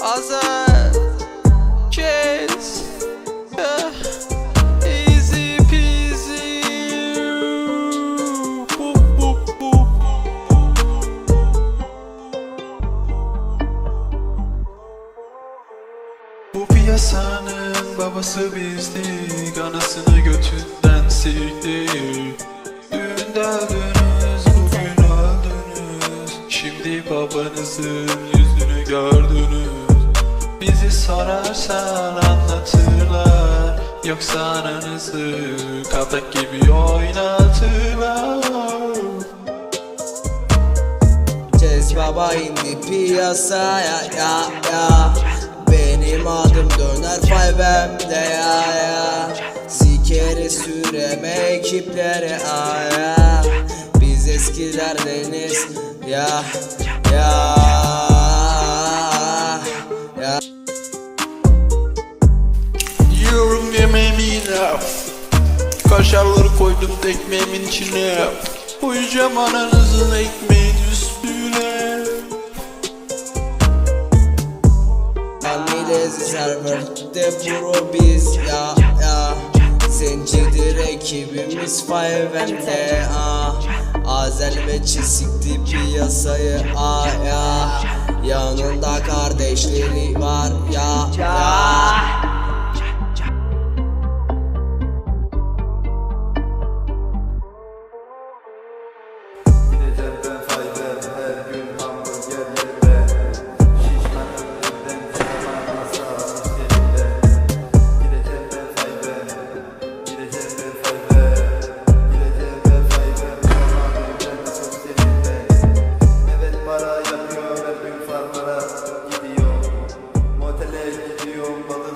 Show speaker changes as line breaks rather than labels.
Azer Kes. Easy peasy Boop, boop, boop. Bu piyasanın babası bizdik Anasını götünden siktik Dün döndünüz bugün öldünüz Şimdi babanızın yüzünü gördünüz sorarsan anlatırlar. Yoksa ananızı kapek gibi oynatırlar.
Tez baba indi piyasaya ya ya. Benim adım döner fayvemde ya ya. Sikeri süreme ekipleri aya Biz eskilerdeniz ya ya ya
laf Kaşarları koydum tekmeğimin içine. Koyacağım ananızın ekmeğin üstüne.
Amilezi serverde pro biz ya ya. Zencidir ekibimiz 5M'de ah Azel ve çizikti piyasayı ah ya. Yanında kardeşleri var ya ya
Cepten fayber her gün hamburger yerim be Şişman ömrümden kelaman masa almış elimde Gideceğim ben fayber Gideceğim ben fayber Gideceğim ben fayber Kelaman ömrümden nasıl seninle. Evet para yapıyor her gün farmara Gidiyor. Motele gidiyorum balık